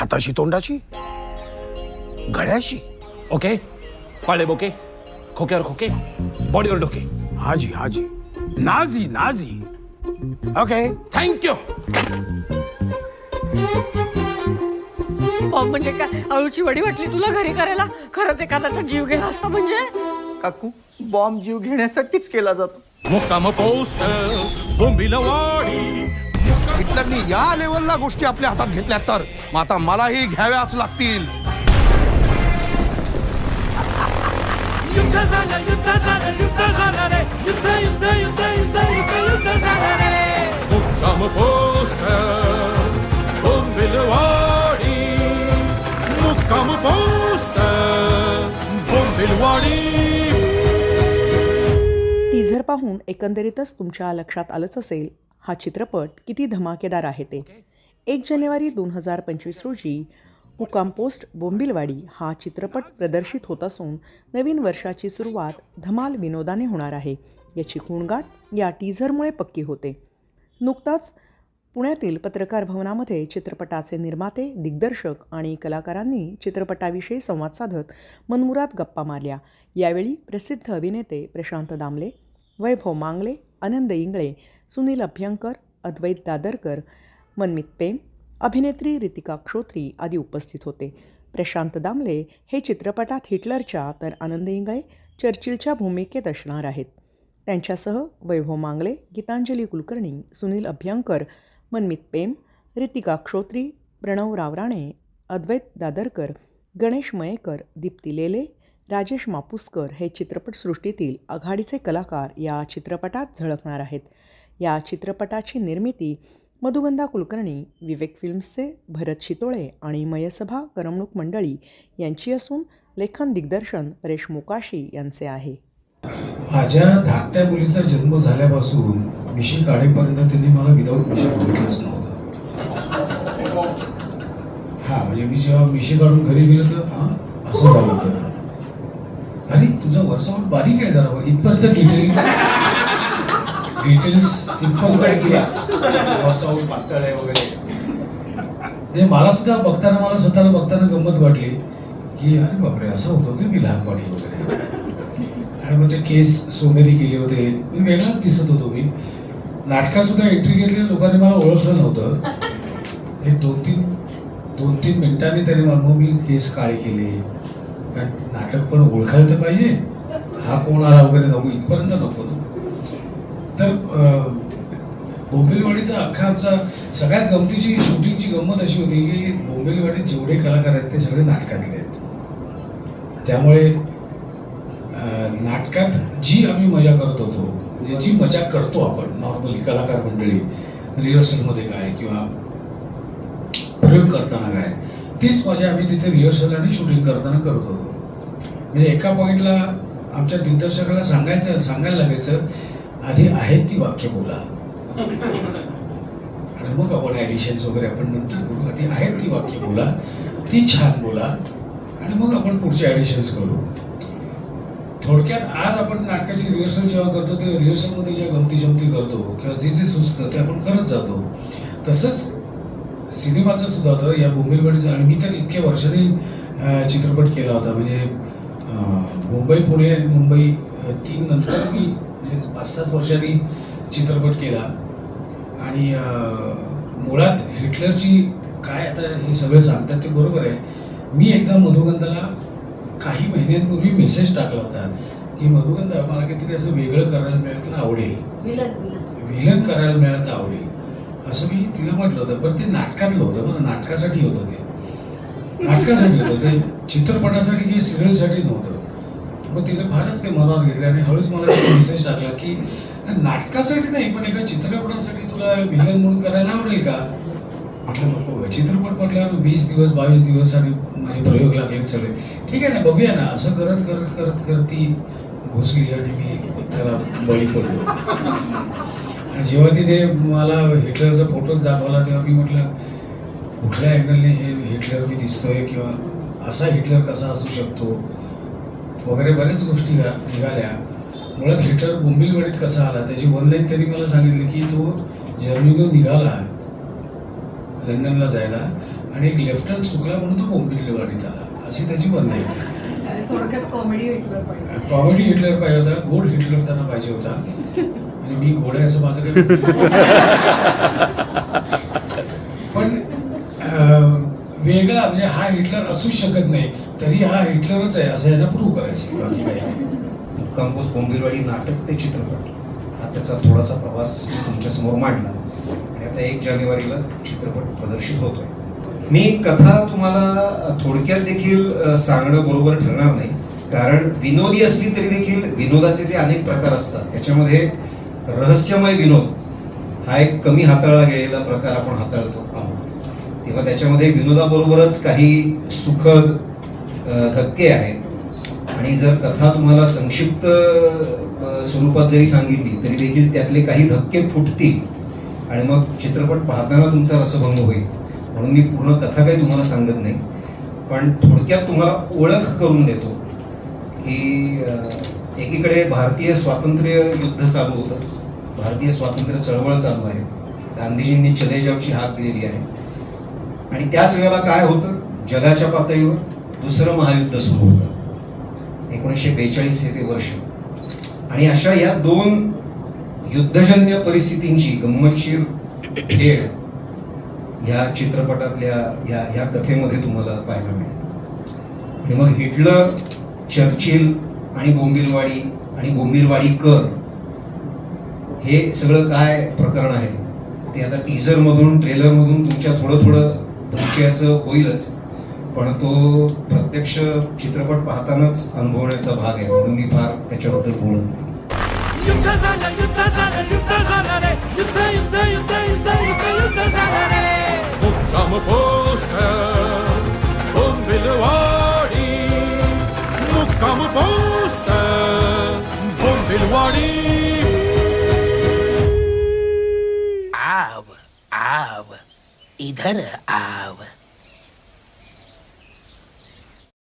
हाताशी तोंडाची गळ्याशी? ओके? पाळे बोके? खोक्यावर खोके? बॉडीवर डोके? हाजी हाजी. Nazi Nazi. Okay? Thank you bomb म्हणजे काय? अळूची वडी वाटली तुला घरी करायला? खरंच एखाद्याचा जीव गेला असता म्हणजे? काकू बॉम्ब जीव घेण्यासाठीच केला जातो. मुक्काम पोस्ट बोंबिलवाडी हिटलरनी या लेवलला गोष्टी आपल्या हातात घेतल्या तर. मग आता मलाही घ्याव्याच लागतील. युद्ध झालं युद्ध झालं युद्ध झालं रे. युद्ध युद्ध युद्ध युद्ध युद्ध युद्ध झालं रे. मुक्काम पोस्ट बोंबिलवाडी. मुक्काम पोस्ट बोंबिलवाडी. टीझर पाहून एकंदरीतच तुमच्या लक्षात आलंच असेल हा चित्रपट किती धमाकेदार आहे ते. एक जानेवारी दोन हजार पंचवीस रोजी हुकामपोस्ट बोंबिलवाडी हा चित्रपट प्रदर्शित होत असून नवीन वर्षाची सुरुवात धमाल विनोदाने होणार आहे. याची गुणगाठ या टीझरमुळे पक्की होते. नुकताच पुण्यातील पत्रकार भवनामध्ये चित्रपटाचे निर्माते दिग्दर्शक आणि कलाकारांनी चित्रपटाविषयी संवाद साधत मनमुरात गप्पा मारल्या. यावेळी प्रसिद्ध अभिनेते प्रशांत दामले वैभव मांगले आनंद इंगळे सुनील अभ्यंकर अद्वैत दादरकर मनमित पेम अभिनेत्री रितिका क्षोत्री आदी उपस्थित होते. प्रशांत दामले हे चित्रपटात हिटलरच्या तर आनंद इंगळे चर्चिलच्या भूमिकेत असणार आहेत. त्यांच्यासह वैभव मांगले गीतांजली कुलकर्णी सुनील अभ्यंकर मनमित पेम रितिका क्षोत्री प्रणव रावराणे अद्वैत दादरकर गणेश मयेकर दीप्ती लेले राजेश मापुसकर हे चित्रपटसृष्टीतील आघाडीचे कलाकार या चित्रपटात झळकणार आहेत. या चित्रपटाची निर्मिती मधुगंधा कुलकर्णी विवेक फिल्म्सचे भरत शितोळे आणि मयसभा करमणूक मंडळी यांची असून लेखन दिग्दर्शन परेश मोकाशी यांचे आहे. माझ्या धाकट्या मुलीचा जन्म झाल्यापासून मिशी काढेपर्यंत त्यांनी मला विदाऊट मिशी बघितलंच नव्हतं. हा म्हणजे मी जेव्हा मिशी काढून घरी गेलो तर हा असं झालं होतं. अरे तुझा वरसावट बारीक आहे जरा. इथपर्यंत डिटेल डिटेल्स तिथपर्यंत गेला वरसावट पातळ आहे वगैरे. ते मला सुद्धा बघताना मला स्वतःला बघताना गंमत वाटली की अरे बापरे असं होतं की मी लहानपणी वगैरे? आणि मग ते केस सोनेरी केले होते. मी वेगळाच दिसत होतो मी. नाटकात सुद्धा एंट्री घेतली लोकांनी मला ओळखलं नव्हतं. हे दोन तीन दोन तीन मिनिटांनी त्याने मग मी केस काळे केले. कारण नाटक पण ओळखायला तर पाहिजे. हा कोण आला वगैरे नको इथपर्यंत नको ना तर बोंबेलवाडीचा बोंबिलवाडीचा अख्खा आमचा सगळ्यात गमतीची शूटिंगची गंमत अशी होती की बोंबेलवाडीत जेवढे कलाकार आहेत ते सगळे नाटकातले आहेत. त्यामुळे नाटकात जी आम्ही मजा करत होतो म्हणजे जी मजा करतो आपण नॉर्मली कलाकार मंडळी रिहर्सलमध्ये काय किंवा प्रयोग करताना काय तीच मजा आम्ही तिथे रिहर्सल आणि शूटिंग करताना करत होतो. म्हणजे एका पॉईंटला आमच्या दिग्दर्शकाला सांगायचं सांगायला लागायचं आधी आहेत ती वाक्य बोला. आणि मग आपण ॲडिशन्स वगैरे आपण नंतर करू आधी आहेत ती वाक्य बोला ती छान बोला आणि मग आपण पुढचे ॲडिशन्स करू. थोडक्यात आज आपण नाटकाची रिहर्सल जेव्हा करतो ते रिहर्सलमध्ये ज्या गमती जमती करतो किंवा जे जे सुचतं ते आपण करत जातो. तसंच सिनेमाचं सुद्धा होतं. या बोंबिलवाडीचं आणि मी तर इतक्या वर्षांनी चित्रपट केला होता. म्हणजे मुंबई पुणे मुंबई तीन नंतर मी म्हणजे पाच सात वर्षांनी चित्रपट केला. आणि मुळात हिटलरची काय आता हे सगळं सांगतात ते बरोबर आहे. मी एकदा मधुगंधाला काही महिन्यांपूर्वी मेसेज टाकला होता की मधुगंधा मला काहीतरी असं वेगळं करायला मिळालं तर आवडेल. विलन करायला मिळालं तर आवडेल. असं मी तिला म्हटलं होतं पण ते नाटकातलं होतं बरं नाटकासाठी होतं ते. नाटकासाठी होतं ते. चित्रपटासाठी किंवा सिरियलसाठी नव्हतं. मग तिने फारच ते मनावर घेतलं आणि हळूच मला मेसेज टाकला की नाटकासाठी नाही पण एका चित्रपटासाठी तुला विलन म्हणून करायला आवडेल का? म्हटलं नको चित्रपट म्हटल्यावर वीस दिवस बावीस दिवस आणि माझे प्रयोग लागले सगळे. ठीक आहे ना बघूया ना. असं करत करत करत करत ती घुसली आणि मी त्याला बळी पडलो. आणि जेव्हा तिने मला हिटलरचा फोटोच दाखवला तेव्हा मी म्हटलं कुठल्या अँगलने हे हिटलर मी दिसतोय किंवा असा हिटलर कसा असू शकतो? वगैरे बऱ्याच गोष्टी निघाल्या. मुळात हिटलर बोंबिलवाडीत कसा आला? त्याची ऑनलाईन त्यांनी मला सांगितलं की तो जर्मनीतून निघाला लंडनला जायला आणि एक लेफ्टनंट चुकला म्हणून तो बोंबिलवाडीत आला. अशी त्याची बंदी थोडक्यात कॉमेडी हिटलर पाहिजे. कॉमेडी हिटलर पाहिजे होता. गोड हिटलर त्यांना पाहिजे होता. आणि मी आहे असं माझं काही पण अं, वेगळा म्हणजे हा हिटलर असूच शकत नाही तरी हा हिटलरच आहे असं यांना प्रूव्ह करायचं. बाकी काही नाही. कंपोज बोंबिलवाडी नाटक ते चित्रपट. हा त्याचा थोडासा प्रवास मी तुमच्यासमोर मांडला. आणि आता एक जानेवारीला चित्रपट प्रदर्शित होतोय. मी कथा तुम्हाला थोडक्यात देखील सांगणं बरोबर ठरणार नाही. कारण विनोदी असली तरी देखील विनोदाचे जे अनेक प्रकार असतात त्याच्यामध्ये रहस्यमय विनोद हा एक कमी हाताळला गेलेला प्रकार आपण हाताळतो आहोत. किंवा त्याच्यामध्ये विनोदाबरोबरच काही सुखद धक्के आहेत. आणि जर कथा तुम्हाला संक्षिप्त स्वरूपात जरी सांगितली तरी देखील त्यातले काही धक्के फुटतील. आणि मग चित्रपट पाहताना तुमचा रसभंग होईल. म्हणून मी पूर्ण कथा काही तुम्हाला सांगत नाही. पण थोडक्यात तुम्हाला ओळख करून देतो की एकीकडे भारतीय स्वातंत्र्य युद्ध चालू होतं. भारतीय स्वातंत्र्य चळवळ चालू आहे. गांधीजींनी चले जावची हाक दिलेली आहे. आणि त्याच वेळेला काय होतं? जगाच्या पातळीवर दुसरं महायुद्ध सुरू होतं. एकोणीसशे बेचाळीस हे ते वर्ष. आणि अशा या दोन युद्धजन्य परिस्थितींची गंमतशीर खेळ ह्या चित्रपटातल्या या ह्या कथेमध्ये तुम्हाला पाहायला मिळेल. आणि मग हिटलर चर्चिल आणि बोंबिलवाडी आणि बोंबिलवाडीकर हे सगळं काय प्रकरण आहे? ते आता टीझरमधून ट्रेलरमधून तुमच्या थोडं थोडं परिचयाचं होईलच. पण तो प्रत्यक्ष चित्रपट पाहतानाच अनुभवण्याचा भाग आहे. म्हणून मी फार त्याच्याबद्दल बोलत नाही. युद्ध झालं इधर आव